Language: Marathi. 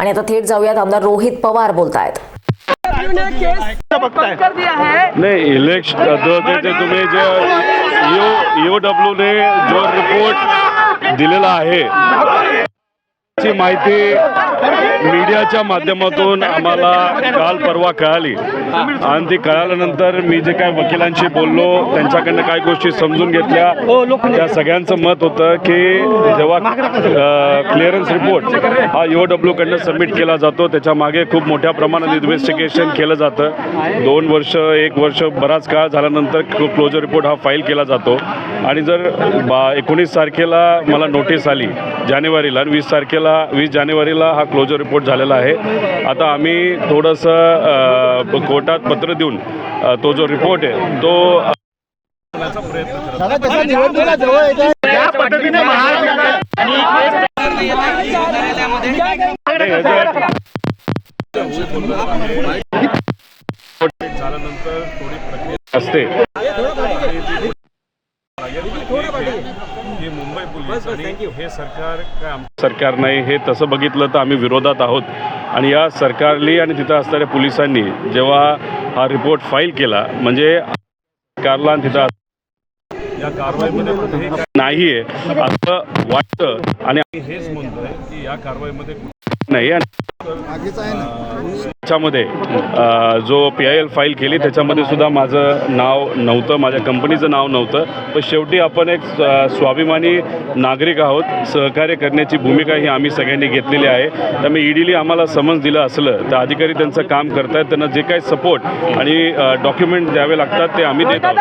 आणि आता थेट जाऊयात आमदार रोहित पवार बोलतायत. नाही इलेक्शन तुम्ही जे डब्ल्यू ने जो रिपोर्ट दिलेला आहे ची माहिती मीडियाच्या माध्यमातून आम्हाला काल परवा कळाली. आणि ती कळाल्यानंतर मी जे काय वकिलांशी बोललो त्यांच्याकडनं काय गोष्टी समजून घेतल्या. त्या सगळ्यांचं मत होतं की जेव्हा क्लिअरन्स रिपोर्ट हा यू डब्ल्यू कडनं सबमिट केला जातो त्याच्यामागे खूप मोठ्या प्रमाणात इन्व्हेस्टिगेशन केलं जातं. दोन वर्ष एक वर्ष बराच काळ झाल्यानंतर क्लोजर रिपोर्ट हा फाईल केला जातो. आणि जर बा एकोणीस तारखेला मला नोटीस आली जानेवारीला आणि वीस तारखेला वीस जानेवारीला हा क्लोजर रिपोर्ट झालेला आहे. आता आम्ही थोडंसं कोर्टात पत्र देऊन तो जो रिपोर्ट आहे तो झाल्यानंतर थोडी प्रक्रिया असते. ही मुंबई पोलीस आणि हे सरकार काय आमचं सरकार नाही हे तसं बघितलं तर आम्ही विरोधात आहोत. आणि या सरकारली आणि तिथं असणाऱ्या पोलिसांनी जेव्हा हा रिपोर्ट फाईल केला म्हणजे सरकारला आणि तिथं या कारवाईमध्ये नाही आहे असं वाटतं. आणि आम्ही हेच म्हणतोय की या कारवाईमध्ये नाही त्याच्यामध्ये जो पी आय एल फाईल केली त्याच्यामध्ये सुद्धा माझं नाव नव्हतं माझ्या कंपनीचं नाव नव्हतं. पण शेवटी आपण एक स्वाभिमानी नागरिक आहोत. सहकार्य करण्याची भूमिका ही आम्ही सगळ्यांनी घेतलेली आहे. त्यामुळे ईडीली आम्हाला समज दिलं असलं तर अधिकारी त्यांचं काम करतायत त्यांना जे काही सपोर्ट आणि डॉक्युमेंट द्यावे लागतात ते आम्ही देत आहोत.